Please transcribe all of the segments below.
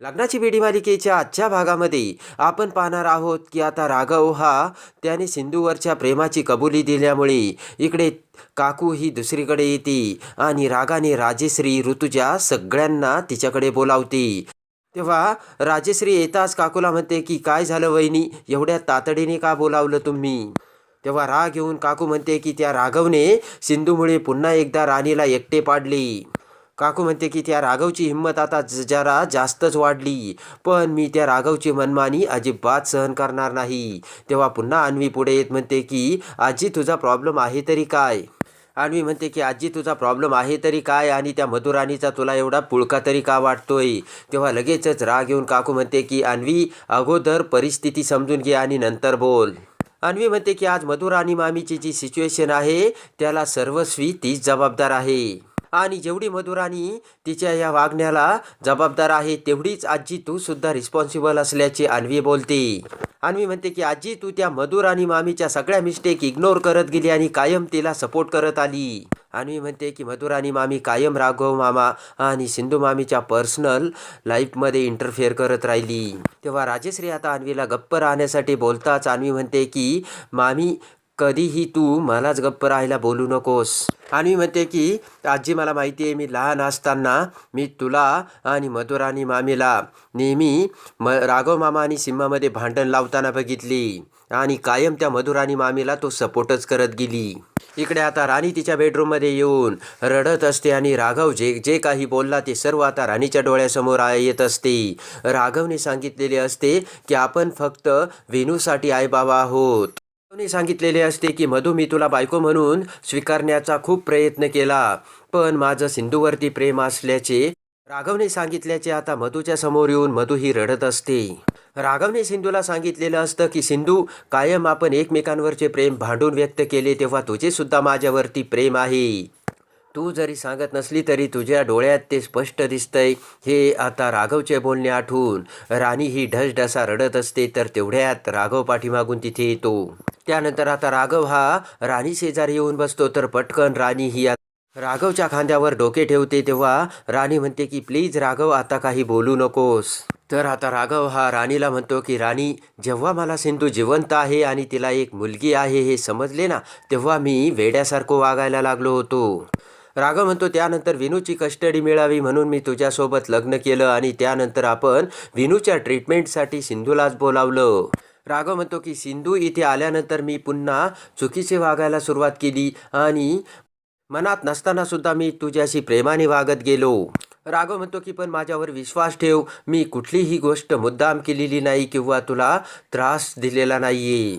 लग्नाची बेडी मालिकेच्या आजच्या भागामध्ये आपण पाहणार आहोत की आता राघव हा त्याने सिंधूवरच्या प्रेमाची कबुली दिल्यामुळे इकडे काकू ही दुसरीकडे येते आणि रागाने राजेश्री ऋतुजा सगळ्यांना तिच्याकडे बोलावते. तेव्हा राजेश्री येताच काकूला म्हणते की काय झालं वहिनी? एवढ्या तातडीने का बोलावलं तुम्ही? तेव्हा राग येऊन काकू म्हणते की त्या राघवने सिंधूमुळे पुन्हा एकदा राणीला एकटे पाडले. काकू म्हणते की त्या राघवची हिंमत आता ज- जरा जास्तच वाढली. पण मी त्या राघवची मनमानी अजिबात सहन करणार नाही. तेव्हा पुन्हा अन्वी पुढे येत म्हणते की आजी तुझा प्रॉब्लेम आहे तरी काय? आणवी म्हणते की आजी तुझा प्रॉब्लेम आहे तरी काय आणि त्या मधुराणीचा तुला एवढा पुळका तरी का वाटतोय? तेव्हा लगेचच राग येऊन काकू म्हणते की अन्वी अगोदर परिस्थिती समजून घे आणि नंतर बोल. अन्वी म्हणते की आज मधुराणी मामीची जी सिच्युएशन आहे त्याला सर्वस्वी तीच जबाबदार आहे. आणि जेवढी मधुराणी तिच्या या वागण्याला जबाबदार आहे तेवढीच आजी तू सुद्धा रिस्पॉन्सिबल असल्याचे अन्वी बोलते. अन्वी म्हणते की आजी तू त्या मधुर आणि मामीच्या सगळ्या मिस्टेक इग्नोर करत गेली आणि कायम तिला सपोर्ट करत आली. अन्वी म्हणते की मधुर आणि मामी कायम राघव मामा आणि सिंधू मामीच्या पर्सनल लाईफमध्ये इंटरफेअर करत राहिली. तेव्हा राजेश्री आता अन्वीला गप्प राहण्यासाठी बोलताच अन्वी म्हणते की मामी कधीही तू मलाच गप्प राहायला बोलू नकोस. आणि म्हणते की आजी मला माहिती आहे मी लहान असताना मी तुला आणि मधुर आणि मामीला नेहमी म राघव मामा आणि सिम्मामध्ये भांडण लावताना बघितली. आणि कायम त्या मधुर आणि मामीला तो सपोर्टच करत गेली. इकडे आता राणी तिच्या बेडरूममध्ये येऊन रडत असते आणि राघव जे जे काही बोलला ते सर्व आता राणीच्या डोळ्यासमोर येत असते. राघवने सांगितलेले असते की आपण फक्त वेणूसाठी आईबाबा आहोत. सांगितलेले असते की मधू मी तुला बायको म्हणून स्वीकारण्याचा खूप प्रयत्न केला. पण माझं सिंधूवरती प्रेम असल्याचे राघवने सांगितल्याचे आता मधूच्या समोर येऊन मधू ही रडत असते. राघवने सिंधूला सांगितलेलं असतं की सिंधू कायम आपण एकमेकांवरचे प्रेम भांडून व्यक्त केले तेव्हा तुझे सुद्धा माझ्यावरती प्रेम आहे. तू जरी सांगत नसली तरी तुझ्या डोळ्यात ते स्पष्ट दिसतंय. हे आता राघवचे बोलणे आठवून राणी ही ढसढसा रडत असते तर तेवढ्यात राघव पाठीमागून तिथे येतो. त्यानंतर आता राघव हा राणी शेजारी येऊन बसतो तर पटकन राणी ही राघवच्या खांद्यावर डोके ठेवते तेव्हा राणी म्हणते की प्लीज राघव आता काही बोलू नकोस. तर आता राघव हा राणीला म्हणतो की राणी जेव्हा मला सिंधू जिवंत आहे आणि तिला एक मुलगी आहे हे समजले ना तेव्हा मी वेड्यासारखं वागायला लागलो होतो. राघव म्हणतो त्यानंतर विनूची कस्टडी मिळावी म्हणून मी तुझ्यासोबत लग्न केलं आणि त्यानंतर आपण विनूच्या ट्रीटमेंटसाठी सिंधूलाच बोलावलं. राघव म्हणतो की सिंधू इथे आल्यानंतर मी पुन्हा चुकीचे वागायला सुरुवात केली आणि मनात नसताना सुद्धा मी तुझ्याशी प्रेमाने वागत गेलो. राघव म्हणतो की पण माझ्यावर विश्वास ठेव मी कुठलीही गोष्ट मुद्दाम केलेली नाही किंवा तुला त्रास दिलेला नाहीये.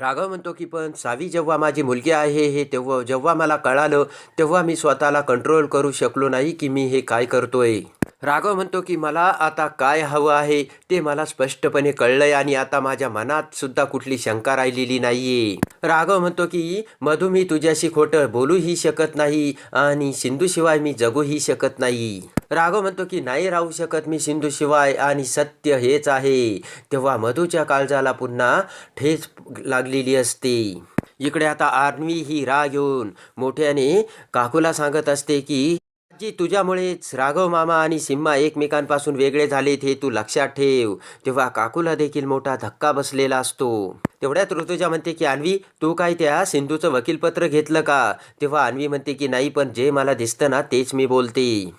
राघव म्हणतो की पण सावी जेव्हा माझी मुलगी आहे हे तेव्हा जेव्हा मला कळालं तेव्हा मी स्वतःला कंट्रोल करू शकलो नाही की मी हे काय करतोय. राघव म्हणतो की मला आता काय हवं आहे ते मला स्पष्टपणे कळलंय आणि आता माझ्या मनात सुद्धा कुठली शंका राहिलेली नाहीये. राघव म्हणतो की मधू मी तुझ्याशी खोटं बोलूही शकत नाही आणि सिंधूशिवाय मी जगूही शकत नाही. राघव म्हणतो की नाही राहू शकत मी सिंधूशिवाय आणि सत्य हेच आहे. तेव्हा मधूच्या काळजाला पुन्हा ठेच लागलेली असते. इकडे आता आर्मी ही राग येऊन मोठ्याने काकूला सांगत असते की आजी तुझ्यामुळेच राघव मामा आणि सिम्मा एकमेकांपासून वेगळे झालेत हे तू लक्षात ठेव. तेव्हा काकूला देखील मोठा धक्का बसलेला असतो. तेवढ्यात ऋतुजा म्हणते की अन्वी तू काय त्या सिंधूचं वकीलपत्र घेतलं का? तेव्हा अन्वी म्हणते की नाही पण जे मला दिसतं ना तेच मी बोलते.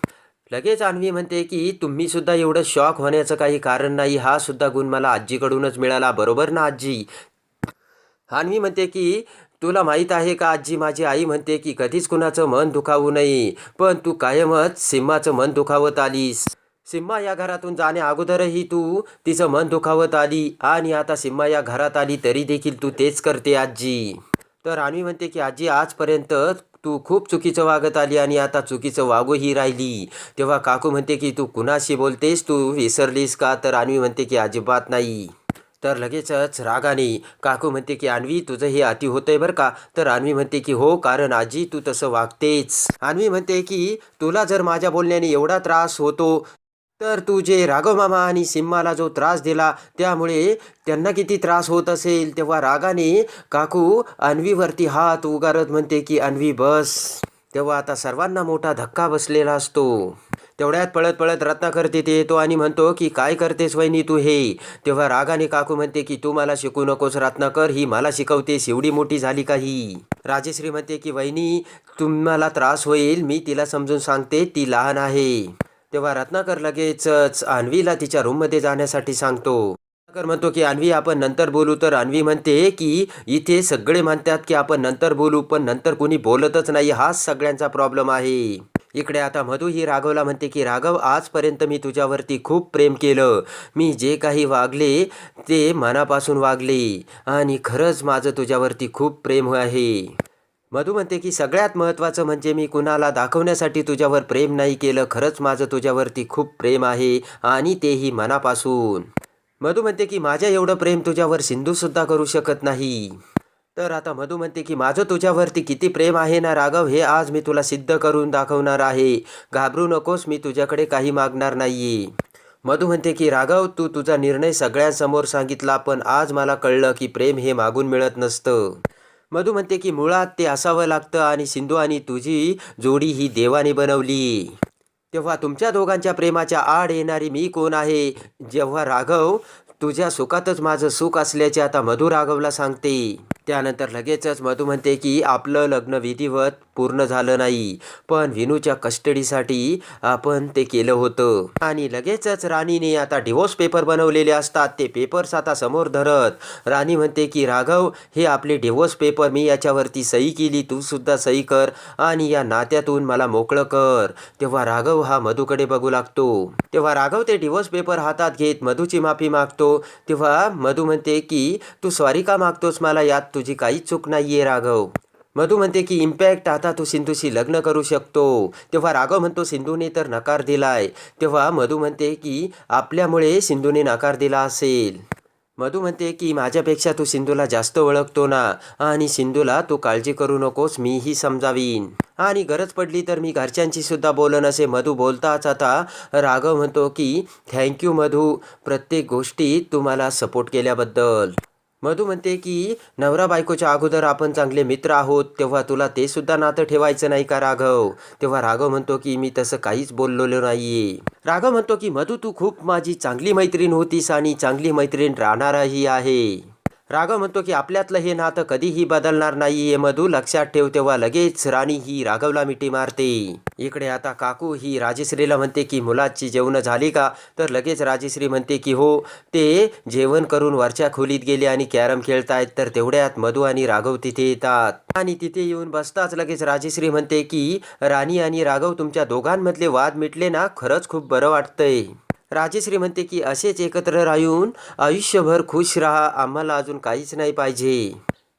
लगेच अन्वी म्हणते की तुम्ही सुद्धा एवढं शॉक होण्याचं काही कारण नाही. हा सुद्धा गुण मला आजीकडूनच मिळाला. बरोबर ना आजी? अन्वी म्हणते की तुला माहीत आहे का? आजी माझी आई म्हणते की कधीच कुणाचं मन दुखावू नये पण तू कायमच सिम्माचं मन दुखावत आलीस. सिम्मा या घरातून जाण्या अगोदरही तू तिचं मन दुखावत आली आणि आता सिम्मा या घरात आली तरी देखील तू तेच करते आजी. तर आम्ही म्हणते की आजी आजपर्यंत तू खूप चुकीचं वागत आली आणि आता चुकीचं वागूही राहिली. तेव्हा काकू म्हणते की तू कुणाशी बोलतेस? तू विसरलीस का? तर आम्ही म्हणते की अजिबात नाही. तर लगेचच रागाने काकू म्हणते की अन्वी तुझं हे अति होतंय बरं का? तर अन्वी म्हणते की हो कारण आजी तू तसं वागतेच. अन्वी म्हणते की तुला जर माझ्या बोलण्याने एवढा त्रास होतो तर तू जे राघव मामा आणि सिम्माला जो त्रास दिला त्यामुळे त्यांना किती त्रास होत असेल? तेव्हा रागाने काकू अन्वीवरती हात उगारत म्हणते की अन्वी बस. तेव्हा आता सर्वांना मोठा धक्का बसलेला असतो. तेवढ्यात पळत पळत रत्नाकर तिथे येतो आणि म्हणतो की काय करतेस वहिनी तू हे? तेव्हा रागाने काकू म्हणते की तू मला शिकू नकोस रत्नाकर ही मला शिकवतेस एवढी मोठी झाली का ही? राजेश्री म्हणते की वहिनी तुम्हाला त्रास होईल मी तिला समजून सांगते ती लहान आहे. तेव्हा रत्नाकर लगेचच अन्वीला तिच्या रूममध्ये जाण्यासाठी सांगतो. कर म्हणतो की अन्वी आपण नंतर बोलू. तर अन्वी म्हणते की इथे सगळे म्हणतात की आपण नंतर बोलू पण नंतर कोणी बोलतच नाही हाच सगळ्यांचा प्रॉब्लेम आहे. इकडे आता मधू ही राघवला म्हणते की राघव आजपर्यंत मी तुझ्यावरती खूप प्रेम केलं. मी जे काही वागले ते मनापासून वागले. आणि खरंच माझं तुझ्यावरती खूप प्रेम आहे. मधू म्हणते की सगळ्यात महत्त्वाचं म्हणजे मी कुणाला दाखवण्यासाठी तुझ्यावर प्रेम नाही केलं. खरंच माझं तुझ्यावरती खूप प्रेम आहे आणि तेही मनापासून. मधू म्हणते की माझ्या एवढं प्रेम तुझ्यावर सिंधूसुद्धा करू शकत नाही. तर आता मधू म्हणते की माझं तुझ्यावरती किती प्रेम आहे ना राघव? हे आज मी तुला सिद्ध करून दाखवणार आहे. घाबरू नकोस मी तुझ्याकडे काही मागणार नाही मधू म्हणते की राघव तू तुझा निर्णय सगळ्यांसमोर सांगितला पण आज मला कळलं की प्रेम हे मागून मिळत नसतं. मधू म्हणते की मुळात ते असावं लागतं आणि सिंधू आणि तुझी जोडी ही देवाने बनवली. तेव्हा तुमच्या दोघांच्या प्रेमाच्या आड येणारी मी कोण आहे? जेव्हा राघव तुझ्या सुखातच माझं सुख असल्याचे आता मधू राघवला सांगते. त्यानंतर लगेचच मधू म्हणते की आपलं लग्न विधिवत पूर्ण झालं नाही. पण विनूच्या कस्टडीसाठी आपण ते केलं होतं. आणि लगेचच राणीने आता डिवोर्स पेपर बनवलेले असतात. ते पेपर्स आता समोर धरत. राणी म्हणते की राघव हे आपले डिवोर्स पेपर मी याच्यावरती सही केली. तू सुद्धा सही कर आणि या नात्यातून मला मोकळं कर. तेव्हा राघव हा मधूकडे बघू लागतो. तेव्हा राघव ते डिवोर्स पेपर हातात घेत मधूची माफी मागतो. तेव्हा मधू म्हणते की तू स्वारिका का मागतोस मला यात. तुझी काहीच चूक नाही आहे राघव. मधू म्हणते की इम्पॅक्ट आता तू सिंधूशी लग्न करू शकतो. तेव्हा राघव म्हणतो सिंधूने तर नकार दिलाय. तेव्हा मधू म्हणते की आपल्यामुळे सिंधूने नकार दिला असेल. मधू म्हणते की माझ्यापेक्षा तू सिंधूला जास्त ओळखतो ना आणि सिंधूला तू काळजी करू नकोस मीही समजावीन. आणि गरज पडली तर मी घरच्यांची सुद्धा बोलन असे मधू बोलताच आता राघव म्हणतो की थँक्यू मधू. प्रत्येक गोष्टीत तुम्हाला सपोर्ट केल्याबद्दल. मधू म्हणते की नवरा बायकोच्या अगोदर आपण चांगले मित्र आहोत तेव्हा तुला ते सुद्धा नातं ठेवायचं नाही का राघव? तेव्हा राघव म्हणतो की मी तसं काहीच बोललेलो नाहीये. राघव म्हणतो की मधू तू खूप माझी चांगली मैत्रीण होतीस आणि चांगली मैत्रीण राहणारही आहे. राघव म्हणतो की आपल्यातलं हे नातं कधीही बदलणार नाहीये मधू. लक्षात ठेव तेव्हा लगेच राणी ही राघवला मिठी मारते. इकडे आता काकू ही राजश्रीला म्हणते की मुलाची जेवण झाली का? तर लगेच राजेश्री म्हणते की हो ते जेवण करून वरच्या खोलीत गेले आणि कॅरम खेळतायत तर तेवढ्यात मधू आणि राघव तिथे येतात. आणि तिथे येऊन बसताच लगेच राजेश्री म्हणते की राणी आणि राघव तुमच्या दोघांमधले वाद मिटले ना? खरंच खूप बरं वाटतंय. राजेश्री म्हणते की असेच एकत्र राहून आयुष्यभर खुश राहा आम्हाला अजून काहीच नाही पाहिजे.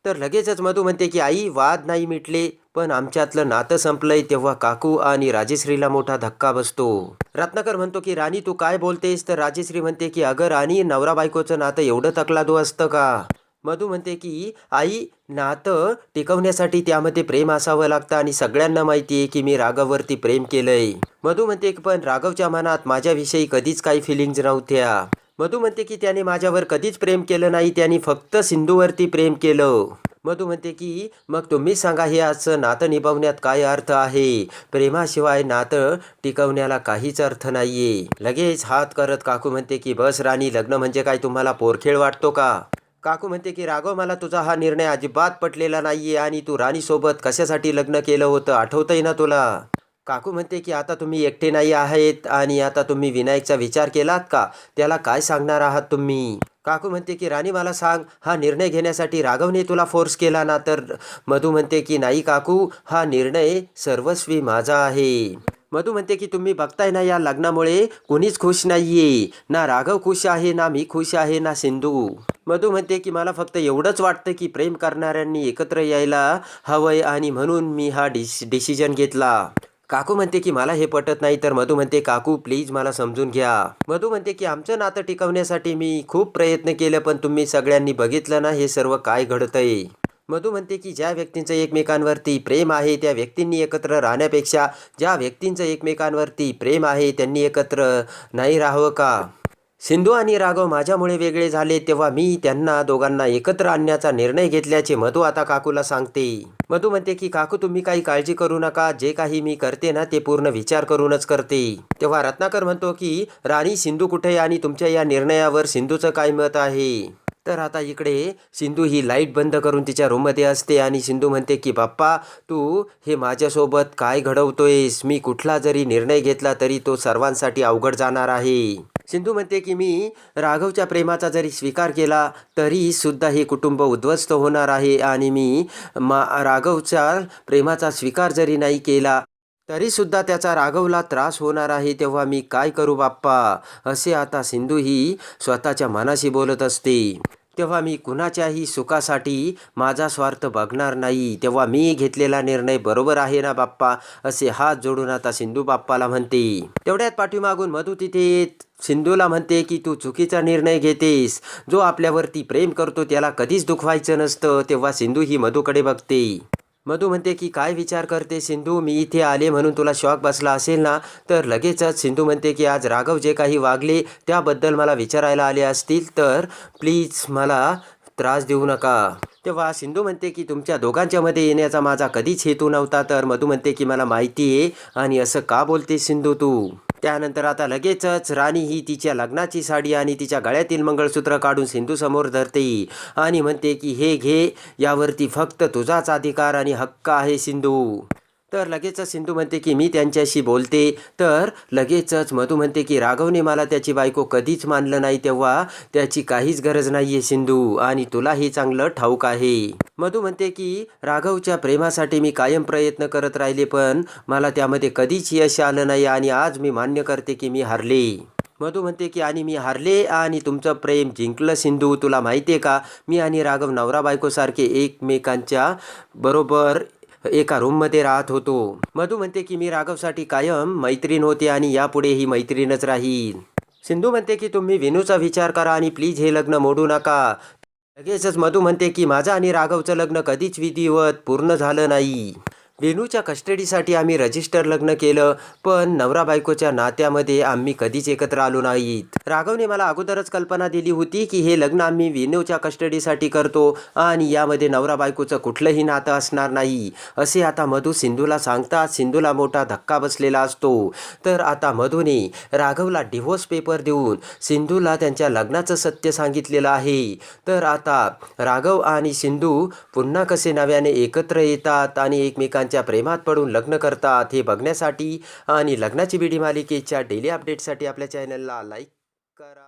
तर लगेचच मधू म्हणते की आई वाद नाही मिटले पण आमच्यातलं नातं संपलंय तेव्हा काकू आणि राजेश्रीला मोठा धक्का बसतो. रत्नाकर म्हणतो की राणी तू काय बोलतेस? तर राजेश्री म्हणते की अगं राणी नवरा बायकोचं नातं एवढं तकलादू असतं का? मधू म्हणते की आई नातं टिकवण्यासाठी त्यामध्ये प्रेम असावं लागतं आणि सगळ्यांना माहिती आहे की मी राघववरती प्रेम केलंय. मधू म्हणते की पण राघवच्या मनात माझ्याविषयी कधीच काही फिलिंग्ज नव्हत्या. मधू म्हणते की त्याने माझ्यावर कधीच प्रेम केलं नाही त्याने फक्त सिंधूवरती प्रेम केलं. मधू म्हणते की मग तुम्ही सांगा हे असं नातं निभावण्यात काय अर्थ आहे? प्रेमाशिवाय नातं टिकवण्याला काहीच अर्थ नाहीये. लगेच हात करत काकू म्हणते की बस राणी लग्न म्हणजे काय? तुम्हाला पोरखेळ वाटतो का? काकू म्हणते की राघव मला तुझा हा निर्णय अजिबात पटलेला नाहीये आणि तू राणीसोबत कशासाठी लग्न केलं होतं आठवतंय ना तुला? काकू म्हणते की आता तुम्ही एकटे नाही आहेत आणि आता तुम्ही विनायकचा विचार केलात का? त्याला काय सांगणार आहात तुम्ही? काकू म्हणते की राणी मला सांग हा निर्णय घेण्यासाठी राघवने तुला फोर्स केला ना? तर मधू म्हणते की नाही काकू हा निर्णय सर्वस्वी माझा आहे. मधू म्हणते की तुम्ही बघताय ना या लग्नामुळे कुणीच खुश नाहीये. ना राघव खुश आहे ना मी खुश आहे ना सिंधू. मधू म्हणते की मला फक्त एवढंच वाटतं की प्रेम करणाऱ्यांनी एकत्र यायला हवंय आणि म्हणून मी हा डिस डिसिजन घेतला. काकू म्हणते की मला हे पटत नाही. तर मधू म्हणते काकू प्लीज मला समजून घ्या. मधू म्हणते की आमचं नातं टिकवण्यासाठी मी खूप प्रयत्न केले पण तुम्ही सगळ्यांनी बघितलं ना हे सर्व काय घडतंय. मधू म्हणते की ज्या व्यक्तींचं एकमेकांवरती प्रेम आहे त्या व्यक्तींनी एकत्र राहण्यापेक्षा ज्या व्यक्तींचं एकमेकांवरती प्रेम आहे त्यांनी एकत्र नाही राहावं का? सिंधू आणि राघव माझ्यामुळे वेगळे झाले तेव्हा मी त्यांना दोघांना एकत्र आणण्याचा निर्णय घेतल्याचे मधू आता काकूला सांगते. मधू म्हणते की काकू तुम्ही काही काळजी करू नका. जे काही मी करते ना ते पूर्ण विचार करूनच करते. तेव्हा रत्नाकर म्हणतो की राणी सिंधू कुठे आहे आणि तुमच्या या निर्णयावर सिंधूचं काय मत आहे? तर आता इकडे सिंधू ही लाइट बंद करून तिच्या रूममध्ये असते आणि सिंधू म्हणते की बाप्पा तू हे माझ्यासोबत काय घडवतोयस? मी कुठला जरी निर्णय घेतला तरी तो सर्वांसाठी अवघड जाणार आहे. सिंधू म्हणते की मी राघवच्या प्रेमाचा जरी स्वीकार केला तरी सुद्धा हे कुटुंब उद्ध्वस्त होणार आहे आणि मी मा राघवच्या प्रेमाचा स्वीकार जरी नाही केला तरी सुद्धा त्याचा राघवला त्रास होणार आहे. तेव्हा मी काय करू बाप्पा? असे आता सिंधू ही स्वतःच्या मनाशी बोलत असते. तेव्हा मी कुणाच्याही सुखासाठी माझा स्वार्थ बघणार नाही. तेव्हा मी घेतलेला निर्णय बरोबर आहे ना बाप्पा? असे हात जोडून आता सिंधू बाप्पाला म्हणते. तेवढ्यात पाठीमागून मधू तिथे सिंधूला म्हणते की तू चुकीचा निर्णय घेतेस. जो आपल्यावरती प्रेम करतो त्याला कधीच दुखवायचं नसतं. तेव्हा सिंधू ही मधूकडे बघते. मधू म्हणते की काय विचार करते सिंधू? मी इथे आले म्हणून तुला शॉक बसला असेल ना? तर लगेचच सिंधू म्हणते की आज राघव जे काही वागले त्याबद्दल मला विचारायला आले असतील तर प्लीज मला त्रास देऊ नका. तेव्हा सिंधू म्हणते की तुमच्या दोघांच्यामध्ये येण्याचा माझा कधीच हेतू नव्हता तर मधू म्हणते की मला माहिती आहे. आणि असं का बोलते सिंधू तू? त्यानंतर आता लगेचच राणी ही तिच्या लग्नाची साडी आणि तिच्या गळ्यातील मंगळसूत्र काढून सिंधू समोर धरते. आणि म्हणते की हे घे यावरती फक्त तुझाच अधिकार आणि हक्क आहे सिंधू. तर लगेचच सिंधू म्हणते की मी त्यांच्याशी बोलते. तर लगेचच मधू म्हणते की राघवने मला त्याची बायको कधीच मानलं नाही तेव्हा. त्याची काहीच गरज नाही आहे सिंधू आणि तुला हे चांगलं ठाऊक आहे. मधू म्हणते की राघवच्या प्रेमासाठी मी कायम प्रयत्न करत राहिले पण मला त्यामध्ये कधीच यश आलं नाही आणि आज मी मान्य करते की मी हारले. मधू म्हणते की आणि मी हारले आणि तुमचं प्रेम जिंकलं सिंधू. तुला माहिती आहे का? मी आणि राघव नवरा बायकोसारखे एकमेकांच्या बरोबर एका रूममध्ये राहत होतो. मधू म्हणते की मी राघवसाठी कायम मैत्रीण होते आणि यापुढे ही मैत्रीणच राहील सिंधू म्हणते की तुम्ही विनूचा विचार करा आणि प्लीज हे लग्न मोडू नका. लगेचच मधू म्हणते की माझं आणि राघवचं लग्न कधीच विधिवत पूर्ण झालं नाही. वेणूच्या कस्टडीसाठी आम्ही रजिस्टर लग्न केलं पण नवरा बायकोच्या नात्यामध्ये आम्ही कधीच एकत्र आलो नाहीत. राघवने मला अगोदरच कल्पना दिली होती की हे लग्न आम्ही वेणूच्या कस्टडीसाठी करतो आणि यामध्ये नवरा बायकोचं कुठलंही नातं असणार नाही. असे आता मधू सिंधूला सांगतात सिंधूला मोठा धक्का बसलेला असतो. तर आता मधूने राघवला डिव्होर्स पेपर देऊन सिंधूला त्यांच्या लग्नाचं सत्य सांगितलेलं आहे. तर आता राघव आणि सिंधू पुन्हा कसे नव्याने एकत्र येतात आणि एकमेकांच्या प्रेमात पडून लग्न करतात हे बघण्यासाठी आणि लग्नाची बिडी मालिकेच्या डेली अपडेटसाठी आपल्या चॅनलला लाईक करा.